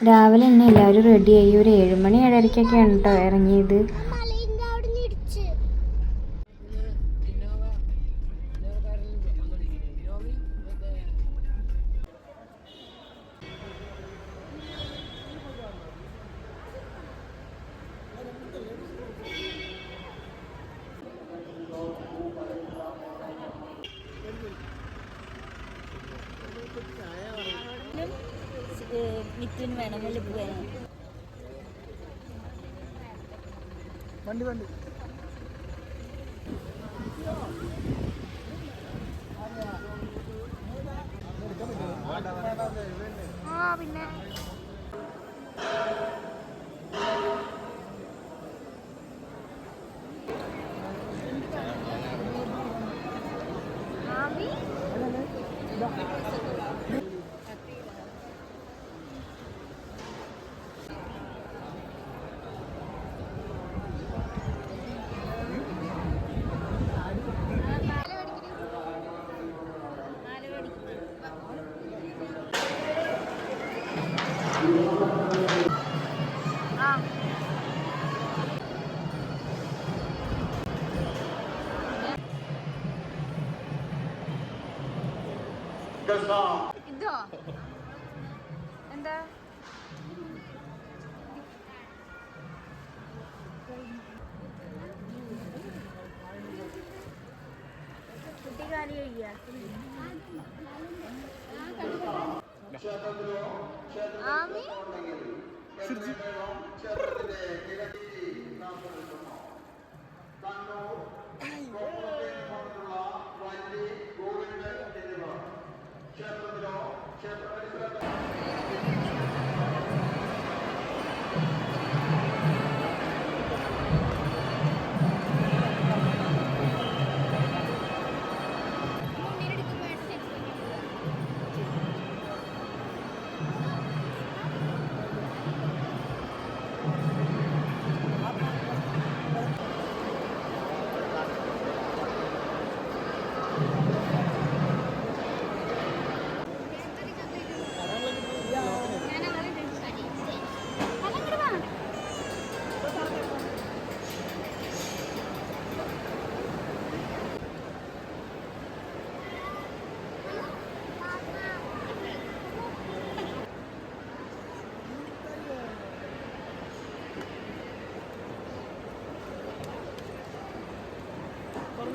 രാവിലെ തന്നെ എല്ലാവരും റെഡിയായി ഒരു ഏഴുമണി ഏഴരയ്ക്കൊക്കെയാണ് കേട്ടോ ഇറങ്ങിയത്. മിഥുൻ വേണം വെളുപ്പ് വണ്ടി വണ്ടി. ആ പിന്നെ. ഇതോ? എന്താ? കുട്ടി കാലി Ami? Sirji.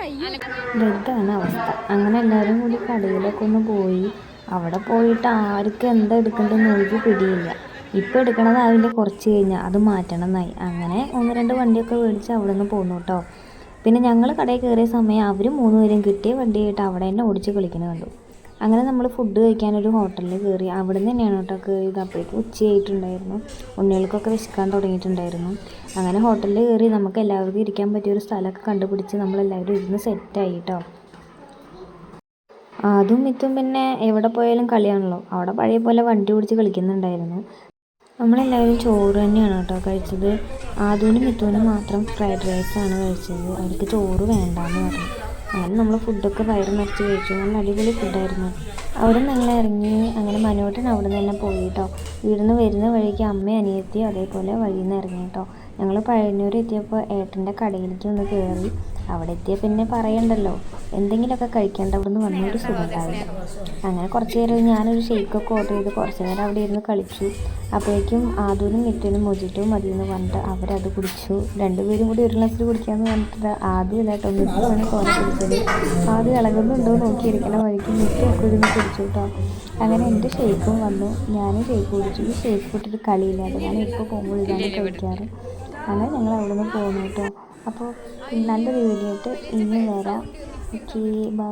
ഇതാണ് അവസ്ഥ. അങ്ങനെ എല്ലാവരും കൂടി കടയിലൊക്കെ ഒന്ന് പോയി. അവിടെ പോയിട്ട് ആർക്കും എന്താ എടുക്കേണ്ടതെന്ന് ഒരു പിടിയില്ല. ഇപ്പം എടുക്കണത് അതിന്റെ കുറച്ച് കഴിഞ്ഞാൽ അത് മാറ്റണം എന്നായി. അങ്ങനെ ഒന്ന് രണ്ട് വണ്ടിയൊക്കെ മേടിച്ച് അവിടെ നിന്ന് പോന്നു കേട്ടോ. പിന്നെ ഞങ്ങൾ കടയിൽ കയറിയ സമയം അവർ മൂന്ന് പേരും കിട്ടിയ വണ്ടിയായിട്ട് അവിടെ തന്നെ ഓടിച്ച് കളിക്കുന്നത് കണ്ടു. അങ്ങനെ നമ്മൾ ഫുഡ് കഴിക്കാനൊരു ഹോട്ടലിൽ കയറി അവിടെ നിന്ന് തന്നെയാണ് കേട്ടോ കയറിയത് അപ്പോഴേക്കും ഉച്ചയായിട്ടുണ്ടായിരുന്നു. ഉണ്ണികൾക്കൊക്കെ വിശക്കാൻ തുടങ്ങിയിട്ടുണ്ടായിരുന്നു. അങ്ങനെ ഹോട്ടലിൽ കയറി നമുക്ക് എല്ലാവർക്കും ഇരിക്കാൻ പറ്റിയ ഒരു സ്ഥലമൊക്കെ കണ്ടുപിടിച്ച് നമ്മളെല്ലാവരും ഇരുന്ന് സെറ്റായി കേട്ടോ അതും ഇത്തും പിന്നെ എവിടെ പോയാലും കളിയാണല്ലോ. അവിടെ പഴയ പോലെ വണ്ടി ഓടിച്ച് കളിക്കുന്നുണ്ടായിരുന്നു. നമ്മളെല്ലാവരും ചോറ് തന്നെയാണ് കേട്ടോ കഴിച്ചത്. ആദൂനും മിത്തൂനും മാത്രം ഫ്രൈഡ് റൈസാണ് കഴിച്ചത്. അവർക്ക് ചോറ് വേണ്ടാന്ന് പറഞ്ഞു. അങ്ങനെ നമ്മൾ ഫുഡൊക്കെ വയറ് നിറച്ച് കഴിച്ചു. നല്ല അടിപൊളി ഫുഡായിരുന്നു അവിടെ ഞങ്ങൾ ഇറങ്ങി. അങ്ങനെ മനോട്ടൻ അവിടെ നിന്ന് തന്നെ പോയി കേട്ടോ ഇവിടുന്ന് വരുന്ന വഴിക്ക് അമ്മ അനിയത്തി അതേപോലെ വഴിയിൽ നിന്ന് ഇറങ്ങി കേട്ടോ ഞങ്ങൾ പഴയന്നൂർ എത്തിയപ്പോൾ ഏട്ടന്റെ കടയിലേക്ക് ഒന്ന് കയറി അവിടെ എത്തിയ പിന്നെ പറയണ്ടല്ലോ. എന്തെങ്കിലുമൊക്കെ കഴിക്കേണ്ട അവിടെ നിന്ന് വന്നൊരു സുഖം ഉണ്ടാവില്ല അങ്ങനെ കുറച്ച് നേരം ഞാനൊരു ഷേക്കൊക്കെ ഓർഡർ ചെയ്ത് കുറച്ച് നേരം അവിടെ ഇരുന്ന് കളിച്ചു. അപ്പോഴേക്കും ആദൂനും മിറ്റുനും മൊജിറ്റും മതി എന്ന് പറഞ്ഞിട്ട് അവരത് കുടിച്ചു. രണ്ടുപേരും കൂടി ഒരു ഗ്ലാസ്സിൽ കുടിക്കാമെന്ന് പറഞ്ഞിട്ട് ആദ്യം ഇല്ലാട്ടോ മിറ്റുമാണ് തോന്നി കുടിച്ചത് ആദ്യം ഇളകുന്നുണ്ടോ നോക്കിയിരിക്കണ വഴിക്ക് മിറ്റൊക്കെ ഇരുന്ന് കുടിച്ചു കേട്ടോ അങ്ങനെ എന്റെ ഷേക്കും വന്നു. ഞാനും ഷേക്ക് കുടിച്ചു. ഈ ഷേക്ക് കൂട്ടിട്ട് കളിയില്ലാതെ ഞാൻ ഇപ്പോൾ പോകുമ്പോൾ ഇതാണ് കഴിക്കാറ്. അങ്ങനെ ഞങ്ങൾ അവിടെ നിന്ന് പോകുന്നു കേട്ടോ അപ്പോൾ നല്ലൊരു വീഡിയോ ആയിട്ട് ഇനി വരാം. Okay bye